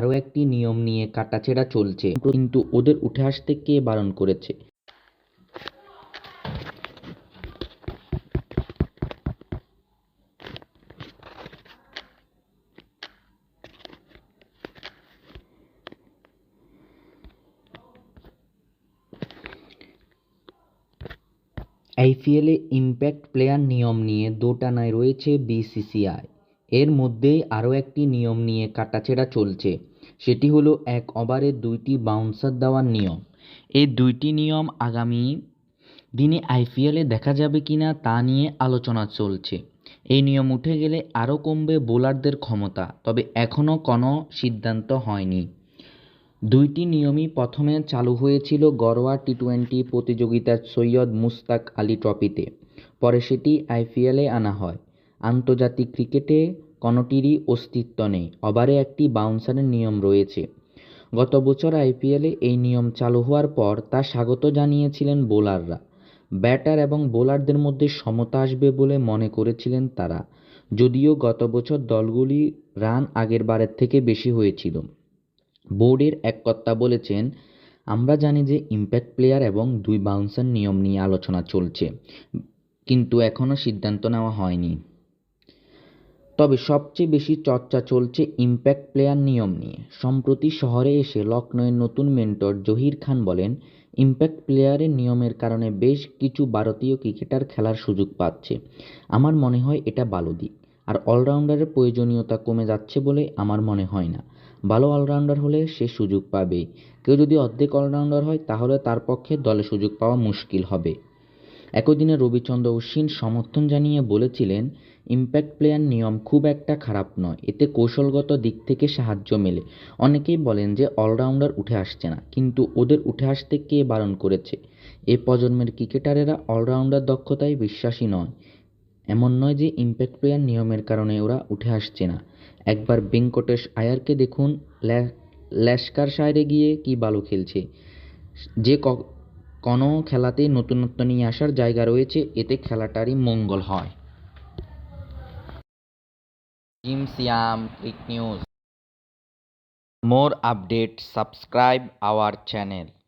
আরও একটি নিয়ম নিয়ে কাটাছেঁড়া চলছে। কিন্তু ওদের উঠে আসতে কে বারণ করেছে? আইপিএলে ইমপ্যাক্ট প্লেয়ার নিয়ম নিয়ে দোটানায় রয়েছে বিসিসিআই। এর মধ্যেই আরও একটি নিয়ম নিয়ে কাটাছেঁড়া চলছে। সেটি হলো এক ওভারে দুইটি বাউন্সার দেওয়ার নিয়ম। এই দুইটি নিয়ম আগামী দিনে আইপিএলে দেখা যাবে কিনা তা নিয়ে আলোচনা চলছে। এই নিয়ম উঠে গেলে আরও কমবে বোলারদের ক্ষমতা, তবে এখনও কোনো সিদ্ধান্ত হয়নি। দুইটি নিয়মই প্রথমে চালু হয়েছিল ঘরোয়া টি টোয়েন্টি প্রতিযোগিতা সৈয়দ মুস্তাক আলী ট্রফিতে। পরে সেটি আইপিএলে আনা হয়। আন্তর্জাতিক ক্রিকেটে কোনোটিরই অস্তিত্ব নেই। ওভারে একটি বাউন্সারের নিয়ম রয়েছে। গত বছর আইপিএলে এই নিয়ম চালু হওয়ার পর তা স্বাগত জানিয়েছিলেন বোলাররা। ব্যাটার এবং বোলারদের মধ্যে সমতা আসবে বলে মনে করেছিলেন তারা। যদিও গত বছর দলগুলি রান আগের বারের থেকে বেশি হয়েছিল। বোর্ডের এক কর্তা বলেছেন, আমরা জানি যে ইমপ্যাক্ট প্লেয়ার এবং দুই বাউন্সার নিয়ম নিয়ে আলোচনা চলছে। কিন্তু এখনও সিদ্ধান্ত নেওয়া হয়নি। তবে সবচেয়ে বেশি চর্চা চলছে ইমপ্যাক্ট প্লেয়ার নিয়ম নিয়ে। সম্প্রতি শহরে এসে লখনৌয়ের নতুন মেন্টর জহির খান বলেন, ইমপ্যাক্ট প্লেয়ারের নিয়মের কারণে বেশ কিছু ভারতীয় ক্রিকেটার খেলার সুযোগ পাচ্ছে। আমার মনে হয় এটা ভালো দিক। আর অলরাউন্ডারের প্রয়োজনীয়তা কমে যাচ্ছে বলে আমার মনে হয় না। ভালো অলরাউন্ডার হলে সে সুযোগ পাবেই কেউ যদি অর্ধেক অলরাউন্ডার হয়, তাহলে তার পক্ষে দলে সুযোগ পাওয়া মুশকিল হবে। একই দিনে রবিচন্দ্র অশ্বিন সমর্থন জানিয়ে বলেছিলেন ইম্প্যাক্ট প্লেয়ার নিয়ম খুব একটা খারাপ নয়, এতে কৌশলগত দিক থেকে সাহায্য মেলে। অনেকেই বলেন যে অলরাউন্ডার উঠে আসছে না, কিন্তু ওদের উঠে আসতে কে বারণ করেছে? এ প্রজন্মের ক্রিকেটারেরা অলরাউন্ডার দক্ষতায় বিশ্বাসী নয়। এমন নয় যে ইমপ্যাক্ট প্লেয়ার নিয়মের কারণে ওরা উঠে আসছে না। একবার বেঙ্কটেশ আয়ারকে দেখুন ল্যাঙ্কাশায়ারে গিয়ে কী ভালো খেলছে। যে কোনো খেলাতেই নতুনত্ব নিয়ে আসার জায়গা রয়েছে, এতে খেলাটারই মঙ্গল হয়। Jim Siam click news. More update, subscribe our channel